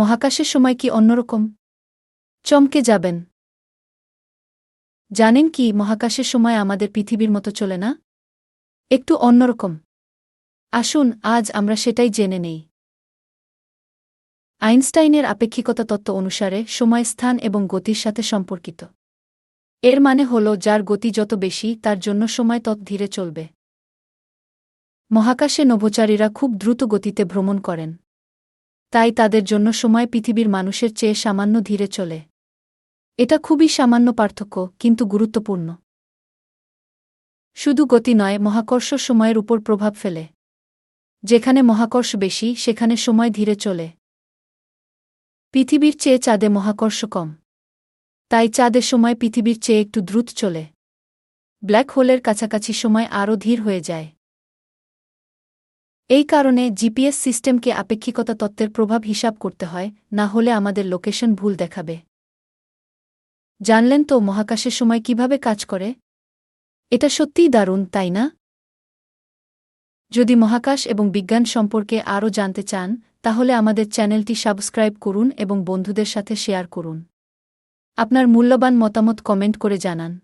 মহাকাশের সময় কি অন্যরকম? চমকে যাবেন। জানেন কি, মহাকাশের সময় আমাদের পৃথিবীর মতো চলে না? একটু অন্যরকম। আসুন, আজ আমরা সেটাই জেনে নেই। আইনস্টাইনের আপেক্ষিকতা তত্ত্ব অনুসারে সময়, স্থান এবং গতির সাথে সম্পর্কিত। এর মানে হল, যার গতি যত বেশি, তার জন্য সময় তত ধীরে চলবে। মহাকাশে নভোচারীরা খুব দ্রুত গতিতে ভ্রমণ করেন। তাই তাদের জন্য সময় পৃথিবীর মানুষের চেয়ে সামান্য ধীরে চলে। এটা খুবই সামান্য পার্থক্য, কিন্তু গুরুত্বপূর্ণ। শুধু গতি নয়, মহাকর্ষ সময়ের উপর প্রভাব ফেলে। যেখানে মহাকর্ষ বেশি, সেখানে সময় ধীরে চলে। পৃথিবীর চেয়ে চাঁদে মহাকর্ষ কম। তাই চাঁদের সময় পৃথিবীর চেয়ে একটু দ্রুত চলে। ব্ল্যাক হোলের কাছাকাছি সময় আরও ধীর হয়ে যায়। এই কারণে জিপিএস সিস্টেমকে আপেক্ষিকতা তত্ত্বের প্রভাব হিসাব করতে হয়, না হলে আমাদের লোকেশন ভুল দেখাবে। জানলেন তো মহাকাশের সময় কীভাবে কাজ করে? এটা সত্যিই দারুণ, তাই না? যদি মহাকাশ এবং বিজ্ঞান সম্পর্কে আরও জানতে চান, তাহলে আমাদের চ্যানেলটি সাবস্ক্রাইব করুন এবং বন্ধুদের সাথে শেয়ার করুন। আপনার মূল্যবান মতামত কমেন্ট করে জানান।